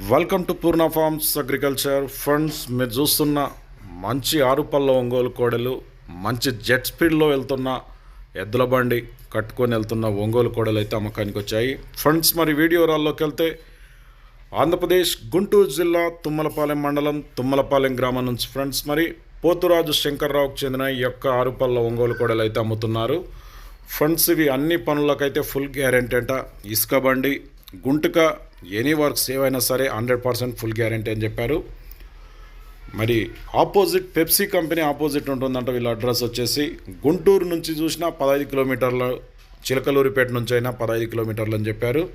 Welcome to Purna farms agriculture funds మీరు చూస్తున్న మంచి ఆరుపల్ల ఒంగోలు కోడలు మంచి జెట్ స్పీడ్లో వెళ్తున్న ఎద్దుల బండి కట్టుకొని వెళ్తున్న ఒంగోలు కోడలు అయితే అమ్మకానికి వచ్చాయి. ఫండ్స్ మరి వీడియో రాల్లోకి వెళ్తే ఆంధ్రప్రదేశ్ గుంటూరు జిల్లా తుమ్మలపాలెం మండలం తుమ్మలపాలెం గ్రామం నుంచి ఫ్రెండ్స్ మరి పోతురాజు శంకర్రావుకు చెందిన ఈ యొక్క ఆరుపల్ల ఒంగోలు కోడలు అయితే అమ్ముతున్నారు. ఫ్రెండ్స్ ఇవి అన్ని పనులకైతే ఫుల్ గ్యారెంటీ అంట. ఇసుక బండి గుంటుక ఎనీ వర్క్స్ ఏవైనా సరే హండ్రెడ్ పర్సెంట్ ఫుల్ గ్యారెంటీ అని చెప్పారు. మరి ఆపోజిట్ పెప్సీ కంపెనీ ఆపోజిట్ ఉంటుందంట వీళ్ళ అడ్రస్ వచ్చేసి గుంటూరు నుంచి చూసినా పదహైదు కిలోమీటర్ల చిలకలూరిపేట నుంచి అయినా పదహైదు కిలోమీటర్లు అని చెప్పారు.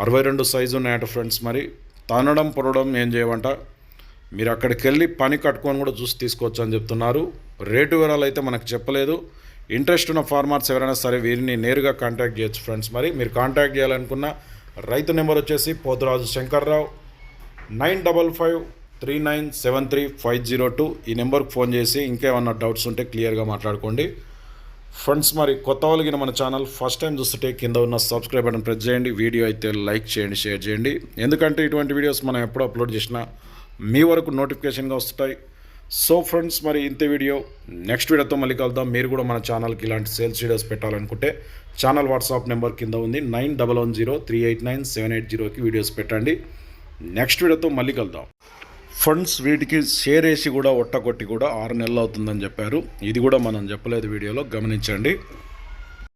అరవై రెండు సైజు ఉన్నాయట ఫ్రెండ్స్ మరి. తనడం పొరడం ఏం చేయమంట మీరు అక్కడికి వెళ్ళి పని కట్టుకొని కూడా చూసి తీసుకోవచ్చు అని చెప్తున్నారు. రేటు వివరాలు అయితే మనకు చెప్పలేదు. ఇంట్రెస్ట్ ఉన్న ఫార్మర్స్ ఎవరైనా సరే వీరిని నేరుగా కాంటాక్ట్ చేయొచ్చు ఫ్రెండ్స్ మరి. మీరు కాంటాక్ట్ చేయాలనుకున్న రైతు నెంబర్ వచ్చేసి Poturaju Shankarrao. Nine double five three nine seven three five zero two. ఈ నెంబర్కి ఫోన్ చేసి ఇంకేమన్నా డౌట్స్ ఉంటే క్లియర్గా మాట్లాడుకోండి. ఫ్రెండ్స్ మరి కొత్త వాళ్ళకి మన ఛానల్ ఫస్ట్ టైం చూస్తుంటే కింద ఉన్న సబ్స్క్రైబ్ బటన్ ప్రెస్ చేయండి. వీడియో అయితే లైక్ చేయండి షేర్ చేయండి. ఎందుకంటే ఇటువంటి వీడియోస్ మనం ఎప్పుడు అప్లోడ్ చేసినా మీ వరకు నోటిఫికేషన్గా వస్తుంటాయి సో ఫ్రెండ్స్ మరి ఇంత వీడియో నెక్స్ట్ వీడియోతో మళ్ళీ కలుద్దాం. మీరు కూడా మన ఛానల్కి ఇలాంటి సేల్స్ వీడియోస్ పెట్టాలనుకుంటే ఛానల్ వాట్సాప్ నెంబర్ కింద ఉంది. Nine double one zero three eight nine seven eight జీరోకి వీడియోస్ పెట్టండి. నెక్స్ట్ వీడియోతో మళ్ళీ కలుద్దాం. ఫండ్స్ వీటికి షేర్ వేసి కూడా ఒట్టకొట్టి కూడా ఆరు నెలలు అవుతుందని చెప్పారు. ఇది కూడా మనం చెప్పలేదు వీడియోలో. గమనించండి.